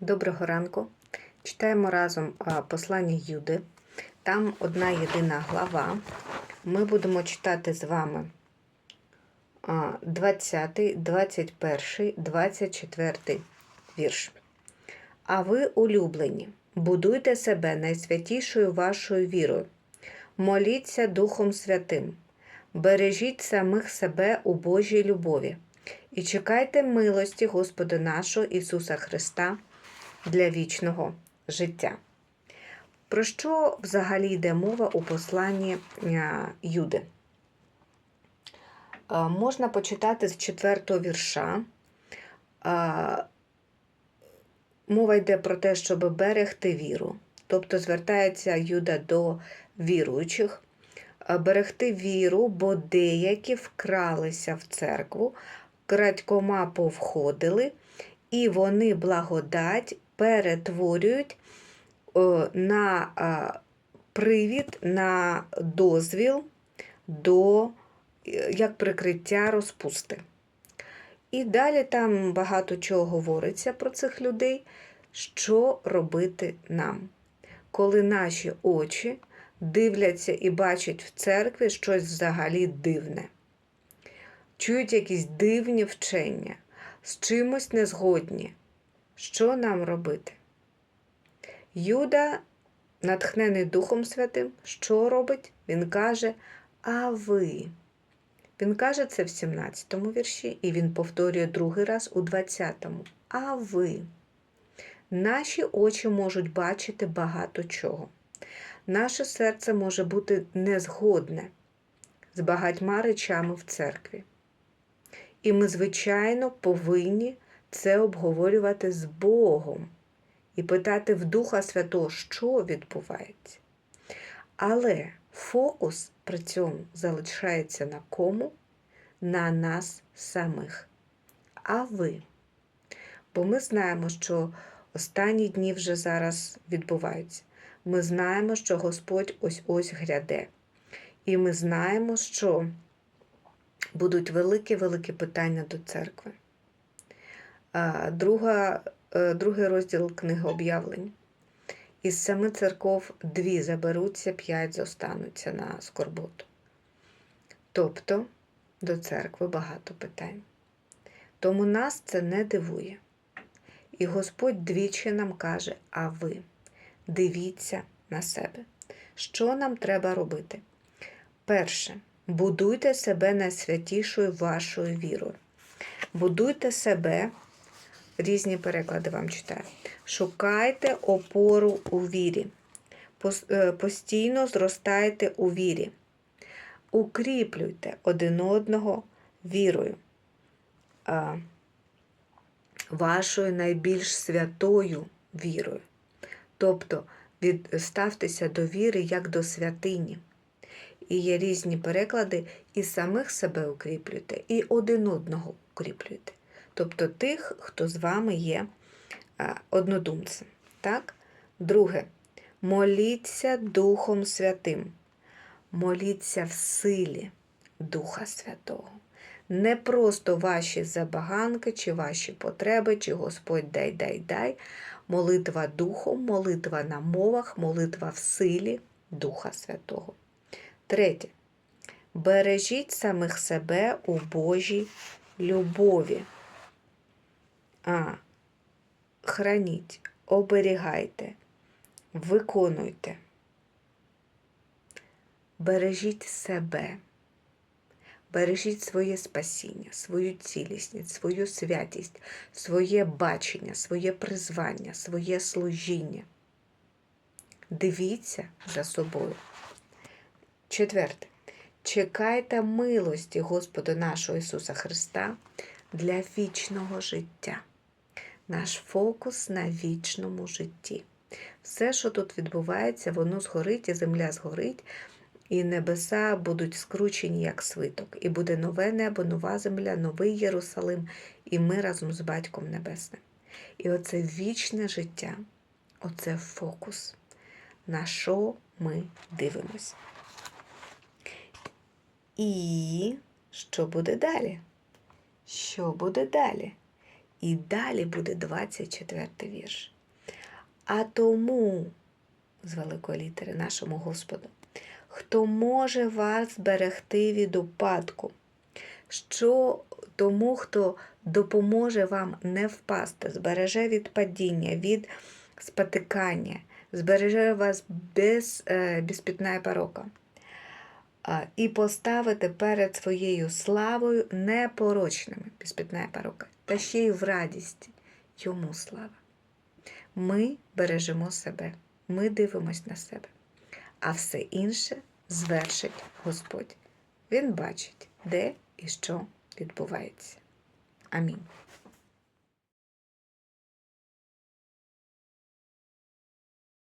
Доброго ранку. Читаємо разом послання Юди. Там одна єдина глава. Ми будемо читати з вами 20, 21, 24 вірш. А ви, улюблені, будуйте себе найсвятішою вашою вірою. Моліться Духом Святим, бережіть самих себе у Божій любові і чекайте милості Господа нашого Ісуса Христа для вічного життя. Про що взагалі йде мова у посланні е, Юди? Е, Можна почитати з четвертого вірша. Е, Мова йде про те, щоб берегти віру. Тобто звертається Юда до віруючих, берегти віру, бо деякі вкралися в церкву, крадькома повходили, і вони благодать перетворюють е, на е, привід, на дозвіл до е, як прикриття розпусти. І далі там багато чого говориться про цих людей, що робити нам, коли наші очі дивляться і бачать в церкві щось взагалі дивне, чують якісь дивні вчення, з чимось незгодні. Що нам робити? Юда, натхнений Духом Святим, що робить? Він каже, а ви. Він каже це в 17 му вірші, і він повторює другий раз у 20-му. А ви. Наші очі можуть бачити багато чого. Наше серце може бути незгодне з багатьма речами в церкві. І ми, звичайно, повинні це обговорювати з Богом і питати в Духа Святого, що відбувається. Але фокус при цьому залишається на кому? На нас самих. А ви? Бо ми знаємо, що останні дні вже зараз відбуваються. Ми знаємо, що Господь ось-ось гряде. І ми знаємо, що будуть великі-великі питання до церкви. Друга, е, другий розділ книги об'явлень. Із семи церков дві заберуться, п'ять зостануться на скорботу. Тобто до церкви багато питань. Тому нас це не дивує. І Господь двічі нам каже: а ви дивіться на себе. Що нам треба робити? Перше, будуйте себе найсвятішою вашою вірою. Будуйте себе, різні переклади вам читаю. Шукайте опору у вірі. Е, Постійно зростайте у вірі. Укріплюйте один одного вірою. Вашою найбільш святою вірою. Тобто ставтеся до віри як до святині. І є різні переклади, і самих себе укріплюйте, і один одного укріплюйте. Тобто тих, хто з вами є однодумцем. Так? Друге, моліться Духом Святим. Моліться в силі Духа Святого. Не просто ваші забаганки, чи ваші потреби, чи Господь дай, дай, дай. Молитва Духом, молитва на мовах, молитва в силі Духа Святого. Третє. Бережіть самих себе у Божій любові. А. Храніть, оберігайте, виконуйте. Бережіть себе. Бережіть своє спасіння, свою цілісність, свою святість, своє бачення, своє призвання, своє служіння. Дивіться за собою. Четверте. Чекайте милості Господа нашого Ісуса Христа для вічного життя. Наш фокус на вічному житті. Все, що тут відбувається, воно згорить, і земля згорить, і небеса будуть скручені як свиток. І буде нове небо, нова земля, новий Єрусалим, і ми разом з Батьком Небесним. І оце вічне життя, оце фокус, на що ми дивимося. І що буде далі? Що буде далі? І далі буде 24 вірш. А тому, з великої літери, нашому Господу, хто може вас зберегти від упадку, що тому, хто допоможе вам не впасти, збереже від падіння, від спотикання, збереже вас без, е, без пітна і порока. І поставити перед своєю славою непорочними, без пітна порока, та ще й в радісті йому слава. Ми бережемо себе, ми дивимось на себе, а все інше звершить Господь. Він бачить, де і що відбувається. Амінь.